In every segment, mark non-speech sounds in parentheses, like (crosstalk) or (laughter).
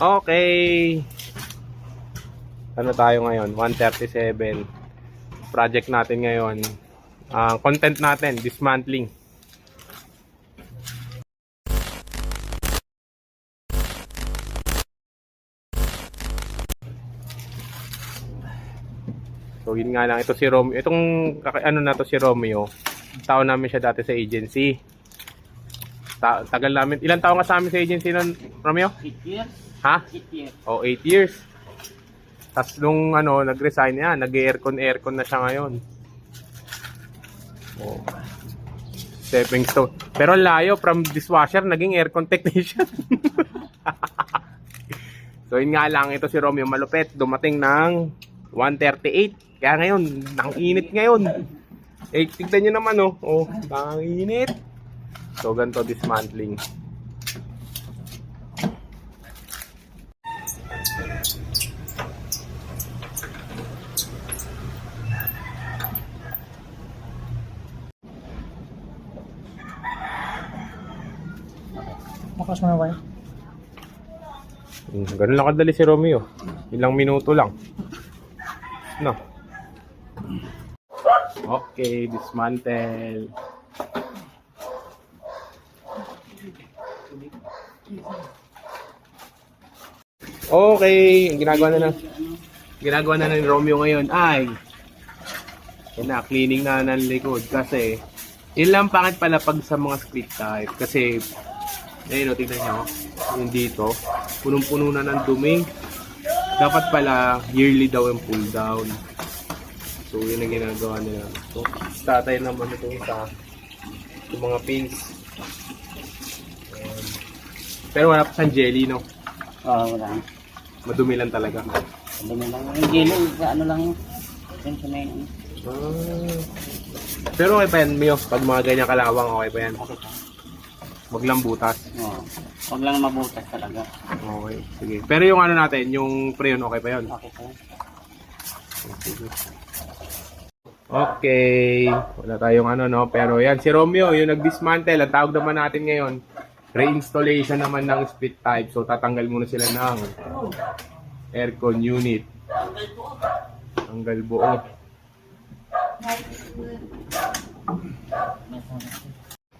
Okay. Ano tayo ngayon? 137. Project natin ngayon. Ang content natin, dismantling. So yun nga lang, ito si Romeo. Itong ano na to si Romeo. Tao namin siya dati sa agency. Ta- tagal namin. Ilan taon ka sa amin sa agency nun, Romeo? 8 years? Ha? 8 years. O, 8 years. Tapos nung ano, nag-resign yan, nag-aircon, aircon na siya ngayon. O. Stepping stone. Pero layo, from dishwasher, naging aircon technician. (laughs) so yun nga lang, ito si Romeo Malupet, dumating ng 138. Kaya ngayon, nang init ngayon. Eh, tignan nyo naman, oh. Oh, nang init. So, ganito dismantling. Makas mo na ba yun? Hmm, Ganun lang kadali si Romeo. Ilang minuto lang. No. Okay, dismantle. Okay, ang ginagawa na ng ginagawa na ng Romeo ngayon ay yun na, cleaning na ng likod kasi yun lang pangit pala pag sa mga split type kasi ayun o, tignan nyo yung dito, punong-puno na ng dumi dapat pala yearly daw ang pull down so yun ang ginagawa nila so tatay naman itong sa yung mga pins pero wala pa siyang jelly no Oo, wala. madumi lang talaga Dumi lang. Yung sa ano lang yun. Ah. Pero okay pa yan, Mio. Pag mga ganyan kalawang, okay pa yan. Okay pa. Wag lang butas. Oo. Huwag lang mabutas talaga. Okay, sige. Pero yung ano natin, yung preyon, okay pa yun. Okay pa. Okay. Wala tayong ano, no? Pero yan, si Romeo, yung nag-dismantle, ang tawag naman natin ngayon, reinstallation naman ng split type. So, tatanggal muna sila ng aircon unit. Tanggal buo.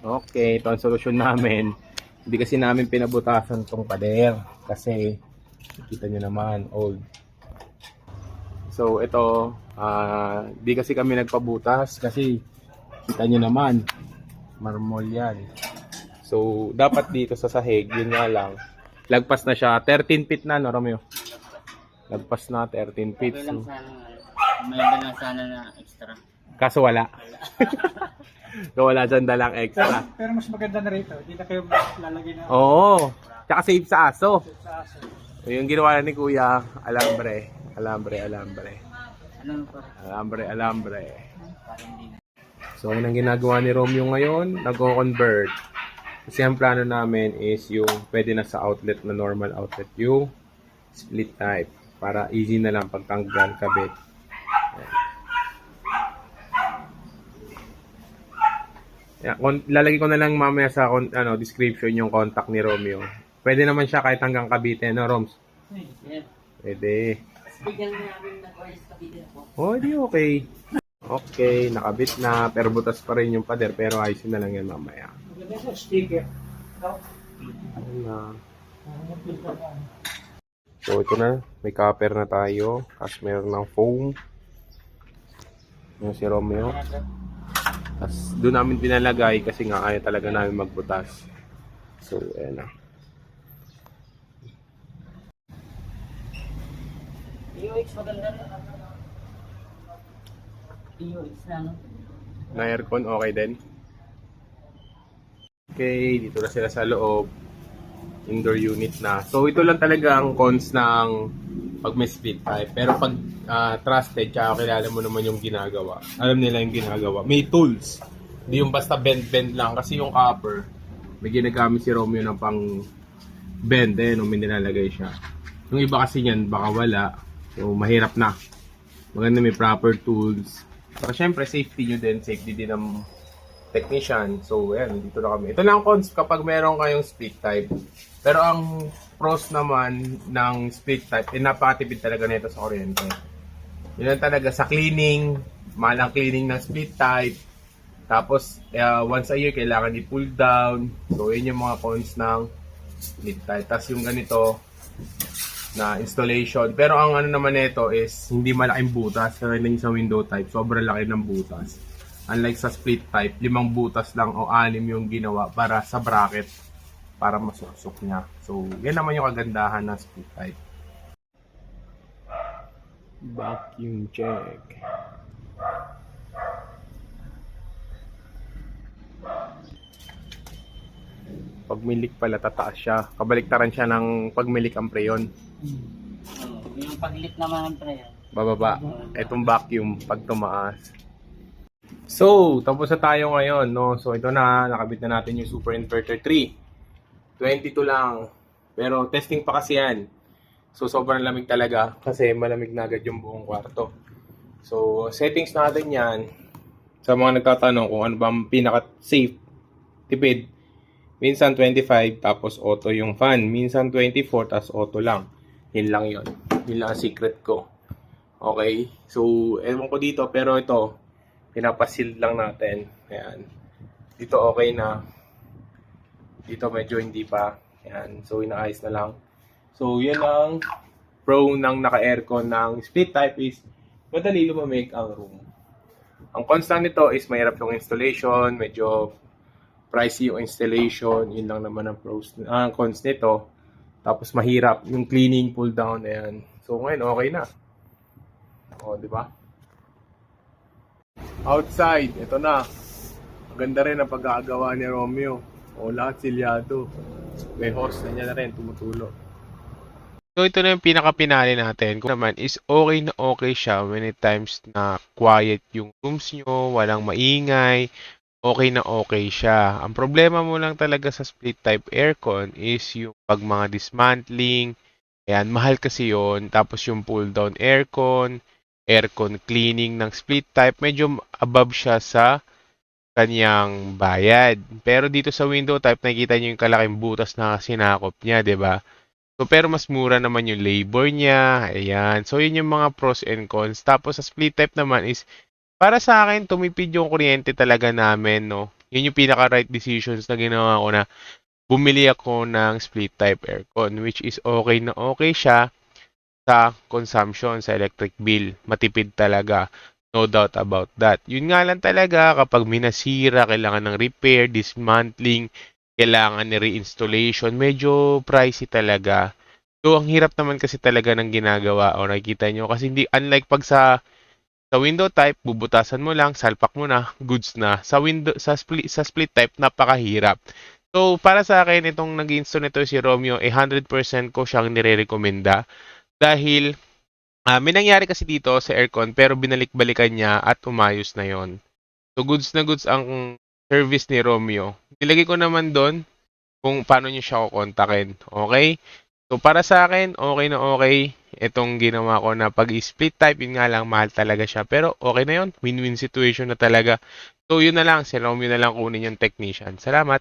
Okay, ito ang solusyon namin. Hindi kasi namin pinabutasan tong pader. Kasi, kita nyo naman, old. So, ito, ah, di kasi kami nagpabutas kasi kita nyo naman, marmol yan. So, dapat dito sa sahig, yun nga lang, lagpas na siya, 13 feet na, no, Romeo? Lagpas na, 13 feet. Okay lang So, sana. May lang sana na extra. kaso wala. (laughs) so, wala dyan dalang extra. Pero mas maganda na rito. Hindi na kayo lalagay na Oo. Tsaka safe sa aso. sa aso. So, yung ginawa ni Kuya, alambre. Alambre, alambre. Ano pa? Alambre, alambre. So, ang ginagawa ni Romeo ngayon, nag-convert. Kasi ang plano namin is yung pwede na sa outlet na normal outlet yung split type para easy na lang pagtanggal kabit. Ayan. Yan, kon- lalagay ko na lang mamaya sa ano, description yung contact ni Romeo. Pwede naman siya kahit hanggang Cavite, no, Roms? Yeah. Pwede. Bigyan na namin ng video ko. Oh, di okay. Okay, nakabit na, pero butas pa rin yung pader, pero ayusin na lang yan mamaya. Maganda sa sticker. No? Ayun na. So, ito na. May copper na tayo. Tapos meron ng foam. Yung si Romeo. Tapos doon namin pinalagay kasi nga ayaw talaga namin magbutas. So, ayan na. POX maganda rin. POX na ano? Na aircon, okay din. Okay, dito na sila sa loob. Indoor unit na. So, ito lang talaga ang cons ng pag may split type. Pero pag ah, trusted, tsaka kilala mo naman yung ginagawa. Alam nila yung ginagawa. May tools. Hindi yung basta bend-bend lang. Kasi yung copper, may ginagamit si Romeo ng pang bend eh, nung may nilalagay siya. Yung iba kasi niyan, baka wala. So, mahirap na. Maganda may proper tools. Saka syempre, safety nyo din. Safety din ng technician. So, ayan, dito na kami. Ito lang ang cons kapag meron kayong split type. Pero ang pros naman ng split type, eh napakatipid talaga nito sa kuryente. Yun talaga sa cleaning, mahal ang cleaning ng split type. Tapos, uh, once a year, kailangan i-pull down. So, yun yung mga cons ng split type. Tapos yung ganito, na installation. Pero ang ano naman nito is hindi malaking butas. Kaya sa window type, sobrang laki ng butas. Unlike sa split type, limang butas lang o anim yung ginawa para sa bracket para masuksok niya. So, yan naman yung kagandahan ng split type. Vacuum check. Pag milik pala, tataas siya. Kabaliktaran siya ng pagmilik ang preyon. Oh, yung paglit naman pre. bababa. Itong vacuum pag tumaas. So, tapos na tayo ngayon, no? So, ito na, nakabit na natin yung Super Inverter 3. 22 lang. Pero testing pa kasi yan. So, sobrang lamig talaga kasi malamig na agad yung buong kwarto. So, settings natin yan. Sa mga nagtatanong kung ano ba ang pinaka-safe, tipid. Minsan 25, tapos auto yung fan. Minsan 24, tapos auto lang. Yun lang yun. Yun lang ang secret ko. Okay? So, ewan ko dito, pero ito, pinapasil lang natin. Ayan. Dito okay na. Dito medyo hindi pa. Ayan. So, inaayos na lang. So, yun ang pro ng naka-aircon ng split type is madali lumamig ang room. Ang constant nito is mahirap yung installation, medyo pricey yung installation, yun lang naman ang pros, ang cons nito. Tapos mahirap yung cleaning, pull down, ayan. So ngayon okay na. O, di ba? Outside, ito na. Maganda rin ang pagkakagawa ni Romeo. O, lahat silyado. May host na niya na rin, tumutulo. So, ito na yung pinaka-pinali natin. Kung naman is okay na okay siya when it times na quiet yung rooms nyo, walang maingay, okay na okay siya. Ang problema mo lang talaga sa split type aircon is yung pag mga dismantling, ayan, mahal kasi yon Tapos yung pull down aircon, aircon cleaning ng split type, medyo above siya sa kanyang bayad. Pero dito sa window type, nakikita nyo yung kalaking butas na sinakop niya, ba? So, pero mas mura naman yung labor niya. Ayan. So, yun yung mga pros and cons. Tapos, sa split type naman is, para sa akin, tumipid yung kuryente talaga namin, no? Yun yung pinaka-right decisions na ginawa ko na bumili ako ng split type aircon, which is okay na okay siya sa consumption, sa electric bill. Matipid talaga. No doubt about that. Yun nga lang talaga, kapag minasira, kailangan ng repair, dismantling, kailangan ni reinstallation, medyo pricey talaga. So, ang hirap naman kasi talaga ng ginagawa o nakikita nyo. Kasi hindi, unlike pag sa sa window type, bubutasan mo lang, salpak mo na, goods na. Sa window sa split sa split type napakahirap. So, para sa akin itong nag-install nito si Romeo, eh 100% ko siyang nire-recommenda dahil ah, may nangyari kasi dito sa aircon pero binalik-balikan niya at umayos na 'yon. So, goods na goods ang service ni Romeo. Nilagay ko naman doon kung paano niyo siya kukontakin. Okay? So, para sa akin, okay na okay itong ginawa ko na pag-split type. Yun nga lang, mahal talaga siya. Pero okay na yun. Win-win situation na talaga. So, yun na lang. Si Romeo na lang kunin yung technician. Salamat.